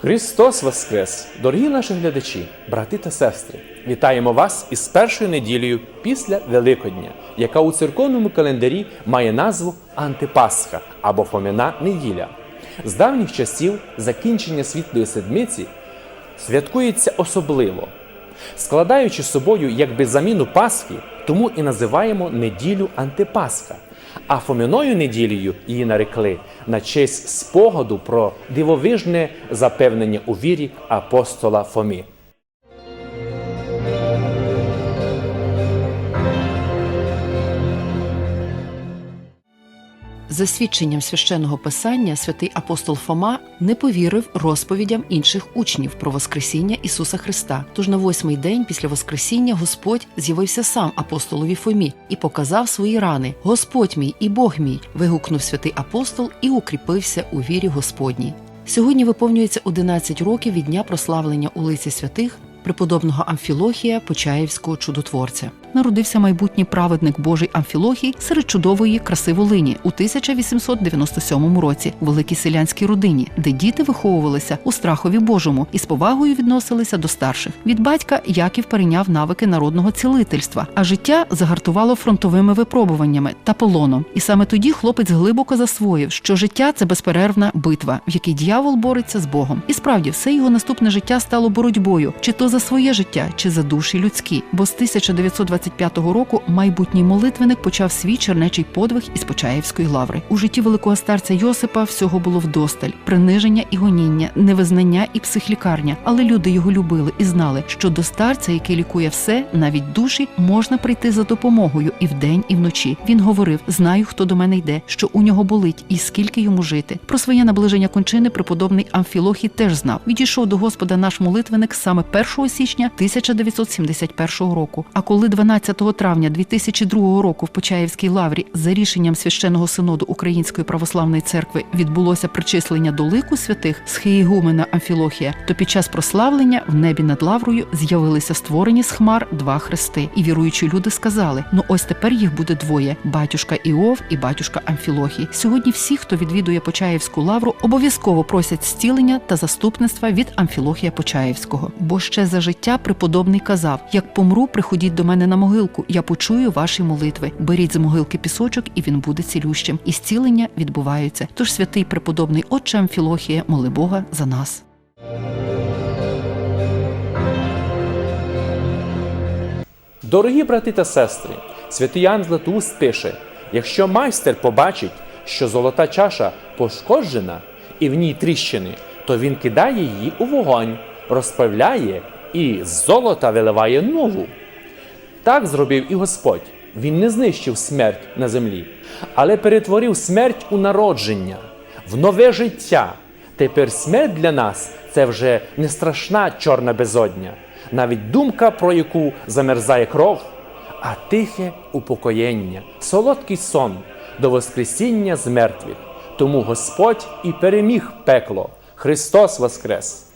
Христос Воскрес! Дорогі наші глядачі, брати та сестри! Вітаємо вас із першою неділею після Великодня, яка у церковному календарі має назву Антипасха або Фоміна неділя. З давніх часів закінчення світлої седмиці святкується особливо, складаючи собою якби заміну Пасхи, тому і називаємо неділю Антипасха. А Фоміною неділею її нарекли на честь спогаду про дивовижне запевнення у вірі апостола Фомі. За свідченням священного писання, святий апостол Фома не повірив розповідям інших учнів про Воскресіння Ісуса Христа. Тож на восьмий день після Воскресіння Господь з'явився сам апостолові Фомі і показав свої рани. Господь мій і Бог мій. вигукнув святий апостол і укріпився у вірі Господній. Сьогодні виповнюється 11 років від дня прославлення у лиці святих преподобного Амфілохія Почаївського чудотворця. Народився майбутній праведник Божий Амфілохій серед чудової краси Волині у 1897 році у великій селянській родині, де діти виховувалися у страхові Божому і з повагою відносилися до старших. Від батька Яків перейняв навики народного цілительства, а життя загартувало фронтовими випробуваннями та полоном. І саме тоді хлопець глибоко засвоїв, що життя це безперервна битва, в якій дьявол бореться з Богом. І справді все його наступне життя стало боротьбою, чи то за своє життя, чи за душі людські. Бо з 1925 року майбутній молитвеник почав свій чернечий подвиг із Почаївської лаври. У житті великого старця Йосипа всього було вдосталь: приниження і гоніння, невизнання і психлікарня. Але люди його любили і знали, що до старця, який лікує все, навіть душі, можна прийти за допомогою і вдень, і вночі. Він говорив: знаю, хто до мене йде, що у нього болить, і скільки йому жити. Про своє наближення кончини преподобний Амфілохій теж знав. Відійшов до Господа наш молитвеник саме 1 січня 1971 року. А коли 12 травня 2002 року в Почаївській лаврі за рішенням священного синоду Української православної церкви відбулося причислення до лику святих схиєгумена Амфілохія, то під час прославлення в небі над лаврою з'явилися створені з хмар два хрести, і віруючі люди сказали: ну ось тепер їх буде двоє: батюшка Іов і батюшка Амфілохій. Сьогодні всі, хто відвідує Почаївську лавру, обов'язково просять зцілення та заступництва від Амфілохія Почаївського. Бо ще за життя преподобний казав: як помру, приходіть до мене на могилку, я почую ваші молитви. Беріть з могилки пісочок, і він буде цілющим. І зцілення відбуваються. Тож святий преподобний отче Амфілохія, моли Бога за нас. Дорогі брати та сестри, святий Ян Златоуст пише: якщо майстер побачить, що золота чаша пошкоджена і в ній тріщини, то він кидає її у вогонь, розправляє і з золота виливає нову. Так зробив і Господь. Він не знищив смерть на землі, але перетворив смерть у народження, в нове життя. Тепер смерть для нас це вже не страшна чорна безодня, навіть думка, про яку замерзає кров, а тихе упокоєння, солодкий сон до Воскресіння з мертвих. Тому Господь і переміг пекло. Христос Воскрес!